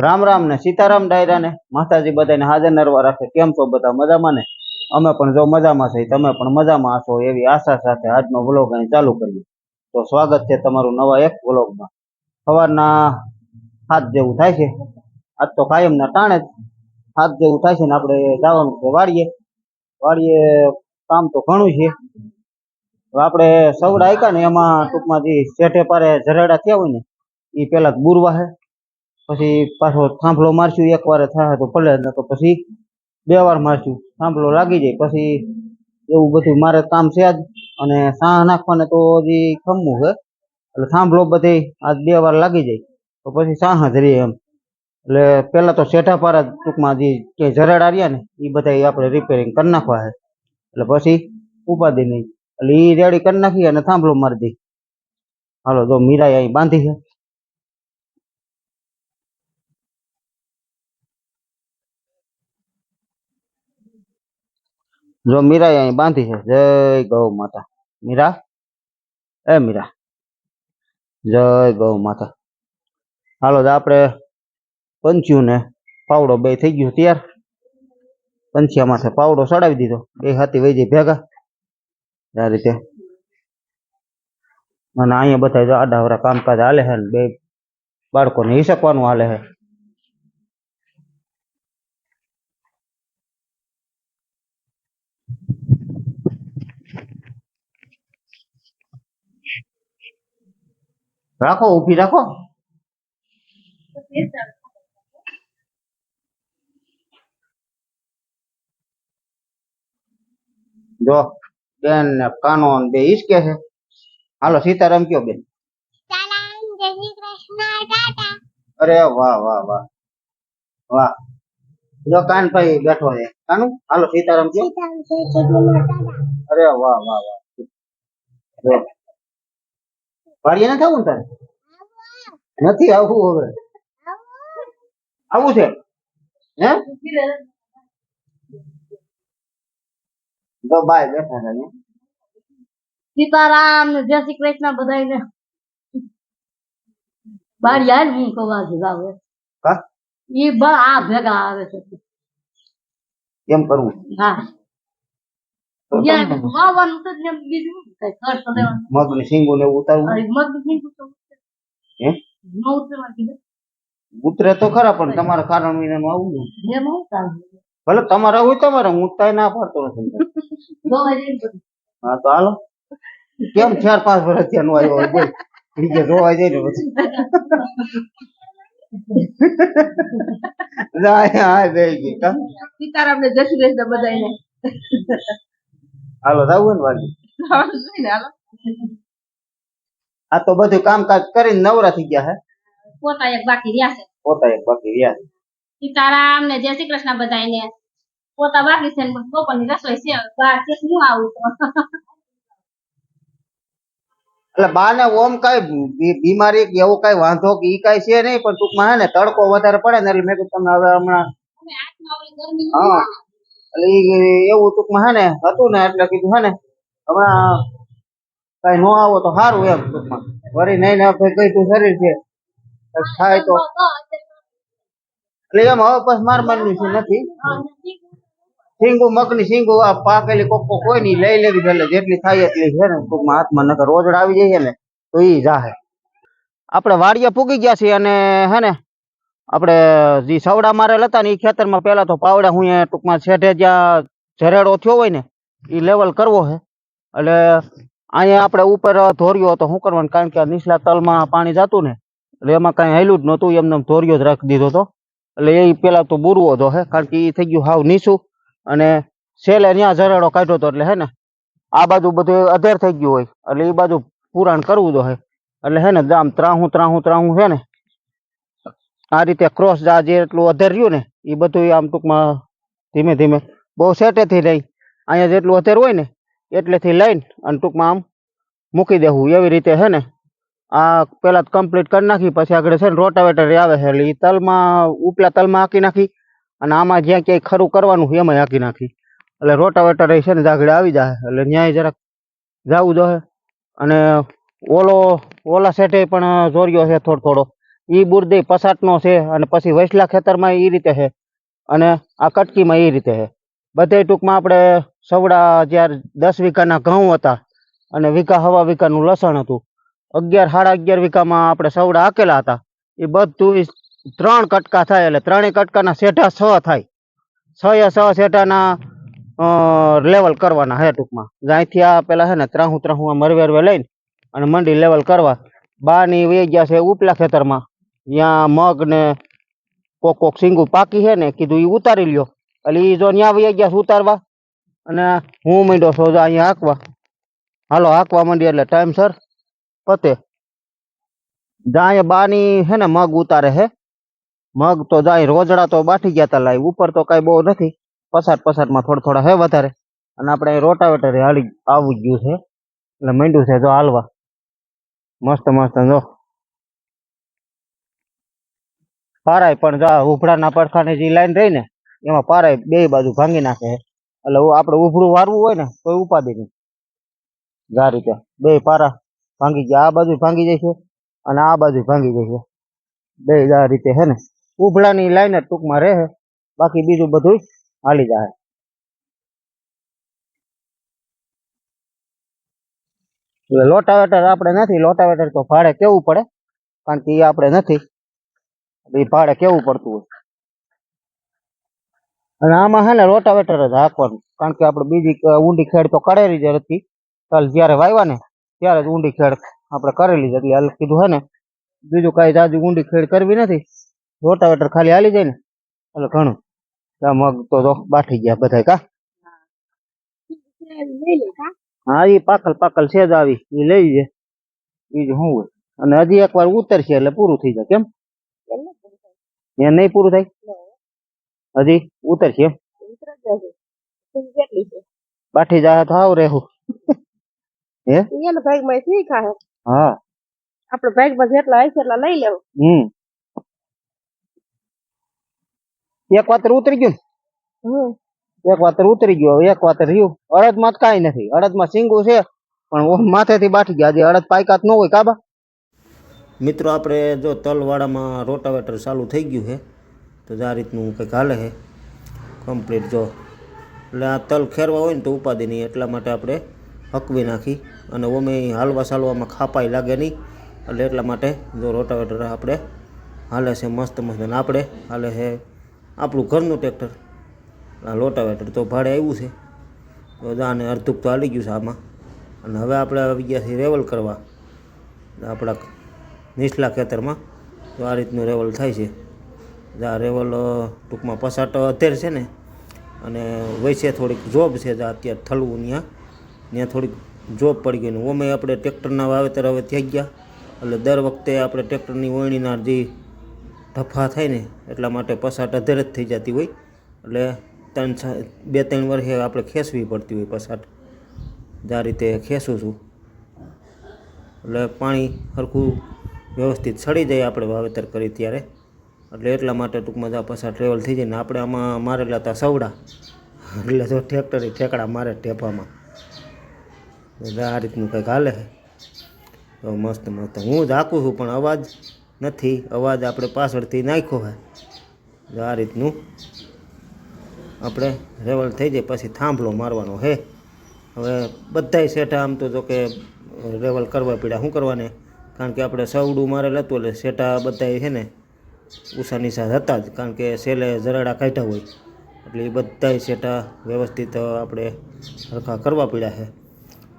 રામ રામ ને સીતારામ ડાયરા ને માતાજી બધાને હાજર નરવા રાખે કેમ છો બધા મજામાં ને? અમે પણ જો મજામાં છે તમે પણ મજામાં હશો એવી આશા સાથે આજનો વ્લોગ અહીં ચાલુ કરીએ. તો સ્વાગત છે તમારું નવા એક વ્લોગમાં સવારના હાથ જેવું થાય છે. આજ તો કાયમના ટાણે જ હાથ જેવું થાય છે ને આપણે જવાનું છે વાડીએ. વાડીએ કામ તો ઘણું છે. આપણે સવડા આયકા ને એમાં ટૂંકમાં જે શેઠે પારે જરેડા થયા હોય ને એ પેલા બુરવા હે. પછી પાછો થાંભલો મારશું, એક વાર થાય તો ભલે, ન તો પછી બે વાર મારશું. થાંભલો લાગી જાય, પછી એવું બધું મારે કામ છે જ અને સાહ નાખવાને તો હજી ખમવું છે એટલે થાંભલો બધે આજ બે વાર લાગી જાય, તો પછી સાહ જ રહીએ એમ. એટલે પહેલાં તો શેઠા પારા ટૂંકમાં જે કે જરાડા રહ્યા ને એ બધા આપણે રિપેરિંગ કરી નાખવા છે એટલે પછી ઉપાધિ નહીં. એટલે એ રેડી કરી નાખી અને થાંભલો મારી દઈ હાલો, જો મીરાએ અહીં બાંધી છે. જો મીરા અહીં બાંધી છે. જય ગૌ માતા. મીરા? એ મીરા. જય ગૌ માતા. હાલો આપણે પંચ્યું ને પાવડો બે થઈ ગયું તૈયાર. પંચિયા માથે પાવડો ચડાવી દીધો. બે હાથી વહી જાય ભેગા. આ રીતે. અને અહીંયા બધા આડાવરા કામકાજ હાલે છે બે બાળકોને હિસકવાનું હાલે છે. રાખો ઊભી રાખો. જો બેન ને કાનો બે હિસકે છે. હાલો સીતારામ કયો બેન? અરે વાહ વાહ વાહ. વાહ. જો કાનભાઈ બેઠો છે. કાનુ હાલો સીતારામ કયો? અરે વાહ વાહ વાહ. જો નથી આવું તારે? નથી આવવું હવે. આવું છે? હે? જો બાય બેઠા છે સીતારામ ને જય શ્રી કૃષ્ણ બધાને બાર યાર હું કવા છે આવે કા ઈ બા આ ભેગા આવે છે. કેમ કરવું? હા. તો યાર તમને વાવાનું તો એમ બીજું કઈ ખર્ચ તો લેવાનું મગની સિંગો ને ઉતારવું મગ બીજું તો હે? ન ઉતરવા કીધું ઉતરે તો ખરા પણ તમારા કારણ આવું ને. જેમ હું ભલે તમારે હોય તમારે. હું કાંઈ ના પાડતો નથી. હા તો હાલો. કેમ ચાર પાંચ વર્ષ ત્યાં નું આવ્યો હોય? બીજે જોવા જાય ને પછી. જાય હા બે ગીતા સીતારામ ને જશી કૃષ્ણ બધાને હાલો જાવું ને વાડી આ તો બધું કામકાજ કરીને નવરા થઈ ગયા હે? પોતા એક બાકી રહ્યા છે. પોતા એક બાકી રહ્યા છે. સીતારામ ને જય શ્રી કૃષ્ણ બધાને પોતા બાકી છે ને બપોરની રસોઈ છે બાર છે હું આવું તો? એટલે બા ને ઓમ કઈ બીમારી કે એવો કઈ વાંધો કે ઈ કઈ છે નહીં પણ ટૂંકમાં હે ને તડકો વધારે પડે ને એટલે મેં કીધું તમને હવે હમણાં હા. એવું ટૂંકમાં હે ને, હતું ને એટલે કીધું હે ને, હમણાં કઈ નો આવો તો સારું એમ ટૂંકમાં. વરી નહીં ને કઈ તું શરીર છે થાય તો. એટલે એમ હવે પછી માર મનની છે, નથી. સિંગુ, મગની સિંગુ, આ પાકેલી કોકો કોઈ ની લઈ લેવી એટલે જેટલી થાય એટલી છે ને, ટૂંકમાં હાથમાં, નકર રોજડ આવી જાય ને, તો એ જાહે. આપણે વાડિયા પૂગી ગયા છીએ અને હે ને આપણે જે સવડા મારેલ હતા ને એ ખેતરમાં પહેલાં તો પાવડા હું ટૂંકમાં છેઠે જ્યાં જરેડો થયો હોય ને એ લેવલ કરવો છે એટલે અહીંયા આપણે ઉપર ધોર્યો હતો શું કરવાનું? કારણ કે નીચલા તલમાં પાણી જતું ને, એટલે એમાં કાંઈ હેલું જ નહોતું, એમને એમ ધોર્યો જ રાખી દીધો હતો. એટલે એ પહેલાં તો બુરવો હતો હે, કારણ કે એ થઈ ગયું હાવ નીચું. અને છેલ્લે ત્યાં જરેડો કાઢ્યો હતો એટલે હે ને, આ બાજુ બધું અધેર થઈ ગયું હોય, એટલે એ બાજુ પુરાણ કરવું તો હે એટલે હે ને, આમ ત્રાહું ત્રાહું ત્રાહું છે ને આ રીતે ક્રોસ આ જે એટલું અધેર રહ્યું ને એ બધું આમ ટૂંકમાં ધીમે ધીમે બહુ સેટેથી લઈ, અહીંયા જેટલું અધેર હોય ને, એટલેથી લઈને અને ટૂંકમાં આમ મૂકી દેવું. એવી રીતે છે ને, આ પહેલાં કમ્પ્લીટ કરી નાખી, પછી આગળ છે ને રોટાવેટર આવે છે, એટલે એ તલમાં, ઉપલા તલમાં હાંકી નાખી અને આમાં જ્યાં ક્યાંય ખરું કરવાનું એમાં હાંકી નાખી. એટલે રોટાવેટર છે ને આગળ આવી જાય, એટલે ન્યાય જરાક જવું જોઈએ. અને ઓલો, ઓલા સેટે પણ જોર્યો છે થોડો થોડો. ઈ બુરદે પસાટનો છે અને પછી વૈસલા ખેતરમાં એ રીતે છે. અને આ કટકીમાં એ રીતે છે. બધે ટૂંકમાં આપણે સવડા જ્યારે દસ વીઘાના ઘઉં હતા અને વીઘા હવા વીઘાનું લસણ હતું. અગિયાર સાડા અગિયાર વીઘામાં આપણે સવડા આકેલા હતા. એ બધું ત્રણ કટકા થાય એટલે ત્રણેય કટકાના શેઢા છ થાય. છ એ છ સેઠાના લેવલ કરવાના હે ટૂંકમાં. જ્યાંથી આ પેલા છે ને ત્રાહું ત્રાહું આ મરવે અરવે લઈને અને મંડી લેવલ કરવા. બાની વહી ગયા છે ઉપલા ખેતરમાં. ત્યાં મગ ને કોક કોક સિંગું પાકી છે ને, કીધું એ ઉતારી લ્યો. એટલે એ જો ત્યાં વહી ગયા ઉતારવા. અને હું માંડ્યો છો અહીંયા હાંકવા. હાલો, હાંકવા માંડી એટલે ટાઈમસર પતે. જાય બાની હે ને મગ ઉતારે છે. મગ તો જાય રોજડા તો બાઠી ગયા તા લાઈ ઉપર તો કાંઈ બહુ નથી. પસાર પસારમાં થોડા થોડા હે વધારે. અને આપણે રોટાવેટર હાલી આવી ગયું છે. એટલે માંડ્યું છે, જો હાલવા. મસ્ત મસ્ત, જો. પારાય પણ ઉભડાના પડખાની જે લાઈન રહી ને, એમાં પારાય બે બાજુ ભાંગી નાખે એટલે આપણે ઉભડું વારવું હોય ને તો ઉપાધિ નહીં જા રીતે. બે પારા ભાંગી ગયા. આ બાજુ ભાંગી જાય છે અને આ બાજુ ભાંગી જાય છે બે આ રીતે હે ને. ઉભડાની લાઈન જ ટૂંકમાં રહે બાકી બીજું બધું હાલી જાય. એટલે લોટાવેટર આપણે નથી. લોટાવેટર તો ભાડે કેવું પડે? કારણ કે એ આપણે નથી. ઈ ભાડે કેવું પડતું હોય? અને આમાં હે ને રોટાવેટર જ હાંકવાનું. કારણ કે આપણે બીજી ઊંડી ખેડ તો કરેલી જ હતી. ચાલ જ્યારે વાવ્યા ને, ત્યારે જ ઊંડી ખેડ આપણે કરેલી જ એટલે હાલ કીધું હે ને, બીજું કાંઈ જાજુ ઊંડી ખેડ કરવી નથી. રોટાવેટર ખાલી હાલી જાય ને. એટલે ઘણું. મગ તો બાઠી ગયા બધા કા? હા એ પાકલ પાકલ છે જ આવી. એ લઈ જાય. બીજું શું હોય. અને હજી એકવાર ઉતરશે એટલે પૂરું થઈ જાય. કેમ? એ નહીં પૂરું થાય? હજી ઉતરશે બાઠી જાય તો આવ રહેવું. હે? એના શીખા હે હા. આપણે ભાગમાં જેટલા હશે એટલા લઈ લેવું. હમ. એક વાતર ઉતરી ગયું એક વાતર ઉતરી ગયો એક વાતર રહ્યું. અડદમાં તો કાઈ નથી. અડદમાં સિંગું છે પણ માથેથી બાઠી ગયા. હજી અડદ પાયકાત ન હોય કાબા મિત્રો, આપણે જો તલવાડામાં રોટાવેટર ચાલુ થઈ ગયું છે, તો આ રીતનું કંઈક હાલે છે. કમ્પ્લીટ જો. એટલે આ તલ ખેરવા હોય ને તો ઉપાધિ નહીં, એટલા માટે આપણે હકવી નાખી. અને ઓમે હાલવા ચાલવામાં ખાપાઈ લાગે નહીં, એટલે એટલા માટે જો રોટાવેટર આપણે હાલે છે, મસ્ત મસ્ત અને આપણે હાલે છે આપણું ઘરનું ટ્રેક્ટર. આ લોટાવેટર તો ભાડે આવ્યું છે. તો આને અડધુક તો હાલી ગયું છે આમાં. અને હવે આપણે આવી ગયા છીએ રેવલ કરવા. આપણા નીચલા ખેતરમાં. તો આ રીતનું રેવલ થાય છે. આ રેવલ ટૂંકમાં પસાટ અત્યારે છે ને, અને વૈસે થોડીક જોબ છે જે અત્યારે થલવું ત્યાં ત્યાં થોડીક જોબ પડી ગઈ ને ઓમે આપણે ટ્રેક્ટરના વાવેતર હવે થઈ ગયા. એટલે દર વખતે આપણે ટ્રેક્ટરની વણીના જે ઢફા થાય ને, એટલા માટે પસાટ અધેર જ થઈ જતી હોય. એટલે ત્રણ બે ત્રણ વર્ષે આપણે ખેંચવી પડતી હોય પસાટ જે રીતે ખેંચું છું. એટલે પાણી સરખું વ્યવસ્થિત સડી જાય આપણે વાવેતર કરી ત્યારે. એટલે એટલા માટે ટૂંકમાં આ પસાર ટ્રેવલ થઈ જાય ને આપણે આમાં મારેલા હતા સવડા. એટલે જો ટ્રેક્ટરે ઠેકડા મારે ટેપામાં. એટલે આ રીતનું કંઈક હાલે તો મસ્ત મસ્ત. હું જ આખું છું, પણ અવાજ નથી. અવાજ આપણે પાછળથી નાખ્યો હોય જો આ રીતનું આપણે રેવલ થઈ જાય, પછી થાંભલો મારવાનો હે હવે બધાય શેઠા આમ તો જો કે રેવલ કરવા પડ્યા. શું કરવાને? કારણ કે આપણે સવડું મારેલ હતું એટલે સેટા બધાય છે ને ઉષા નિશા હતા જ. કારણ કે સેલે જરાડા કાઢ્યા હોય એટલે એ બધાય સેટા વ્યવસ્થિત આપણે સરખા કરવા પડ્યા છે.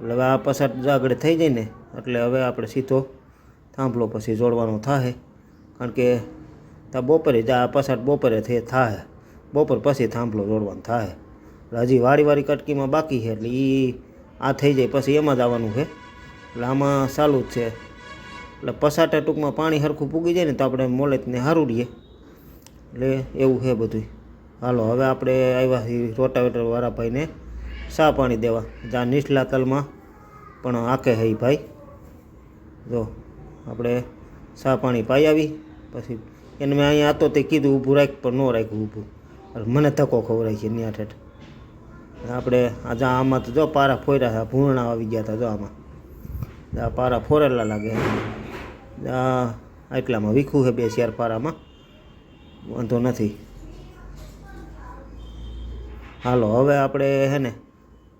એટલે હવે આ પસાર આગળ થઈ જાય ને એટલે હવે આપણે સીધો થાંભલો પછી જોડવાનો થાય કારણ કે ત્યાં બપોરે જ આ પસાર બપોરે થઈ થાય બપોર પછી થાંભલો જોડવાનો થાય એટલે હજી વાળી વાળી કટકીમાં બાકી છે એટલે એ આ થઈ જાય પછી એમાં જ આવવાનું છે. એટલે આમાં ચાલુ જ છે. એટલે પસાટા ટૂંકમાં પાણી સરખું પૂગી જાય ને તો આપણે મોલેતને હારુડીએ. એટલે એવું છે બધું હાલો, હવે આપણે આવ્યા રોટાવેટરવાળા રોટાવેટર વાળા ભાઈને સા પાણી દેવા. જ્યાં નીચલા તલમાં પણ આકે હે ભાઈ. જો, આપણે સા પાણી પાઈ આવી. પછી એને મેં અહીંયા હતો તે કીધું ઊભું રાખ, પણ ન રાખ્યું ઊભું. મને ધક્કો ખવડાય છે ન્યા ઠેઠ. આપણે આજે આમાં તો જો પારા ફોર્યા ભૂરણા આવી ગયા હતા જો આમાં. આ પારા ફોરેલા લાગે. આ આટલામાં વીખું છે બે ચાર પારામાં. વાંધો નથી. હાલો, હવે આપણે હે ને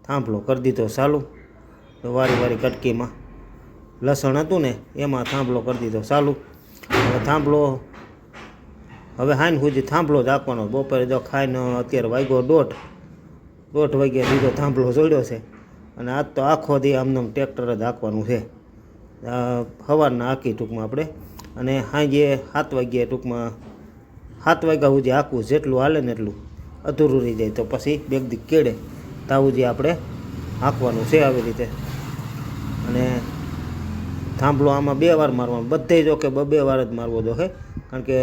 થાંભલો કરી દીધો ચાલુ. વારી વારી કટકીમાં. લસણ હતું ને, એમાં થાંભલો કરી દીધો ચાલુ. હવે થાંભલો, હવે હાઈન સુધી થાંભલો જ આપવાનો. બપોરે જો ખાઈને અત્યારે વાગ્યો દોઢ. દોઢ વાગ્યા દીધો થાંભલો જોડ્યો છે. અને આજ તો આખો દી આમને ટ્રેક્ટર જ હાંકવાનું છે. સવારના હાંકી ટૂંકમાં આપણે. અને સાંજે સાત વાગ્યે ટૂંકમાં સાત વાગ્યા સુધી હાંકવું, જેટલું હાલે ને એટલું અધૂરું રહી જાય. તો પછી બેગ દી કેળે તાવું જે આપણે હાંકવાનું છે આવી રીતે. અને થાંભલો આમાં બે વાર મારવાનો, બધે જો કે બે વાર જ મારવો જો કારણ કે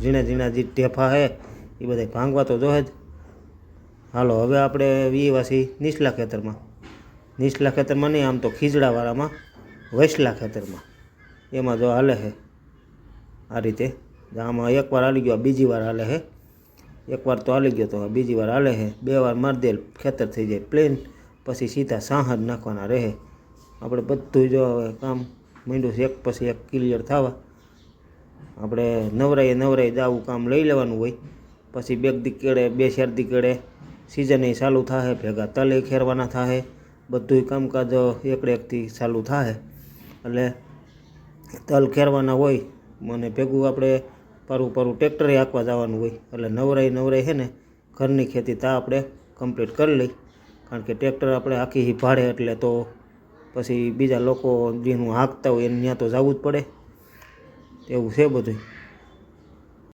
ઝીણા ઝીણા જે ઢેફા છે એ બધા ભાંગવા તો જોહે જ. હાલો, હવે આપણે વીવાસી નીચલા ખેતરમાં. નીચલા ખેતરમાં નહીં, આમ તો ખીજડાવાળામાં, વૈસલા ખેતરમાં. એમાં જો હાલે છે આ રીતે. આમાં એકવાર હાલી ગયો બીજી વાર હાલે છે એકવાર તો હાલી ગયો તો બીજી વાર હાલે છે બે વાર મારી દે ખેતર થઈ જાય પ્લેન પછી સીધા સાહ જ નાખવાના રહે. આપણે બધું જો હવે કામ માંડ્યું છે, એક પછી એક ક્લિયર થવા. આપણે નવરાઈએ નવરાઈ જાવું કામ લઈ લેવાનું હોય. પછી બેગ દી કેળે, બે ચાર દી કેળે, સિઝન ચાલુ થાય ભેગા તલે ખેરવાના થાય બધુંય કામકાજ એકડેકથી ચાલુ થાય એટલે તલ ખેરવાના હોય, મને ભેગું આપણે પારું પારું ટ્રેક્ટરે હાંકવા જવાનું હોય. એટલે નવરાઈ નવરાઈ છે ને, ઘરની ખેતી તા આપણે કમ્પ્લીટ કરી લઈ. કારણ કે ટ્રેક્ટર આપણે આખી ભાડે, એટલે તો પછી બીજા લોકો જેનું હાંકતા હોય એને ત્યાં તો જવું જ પડે. એવું છે બધું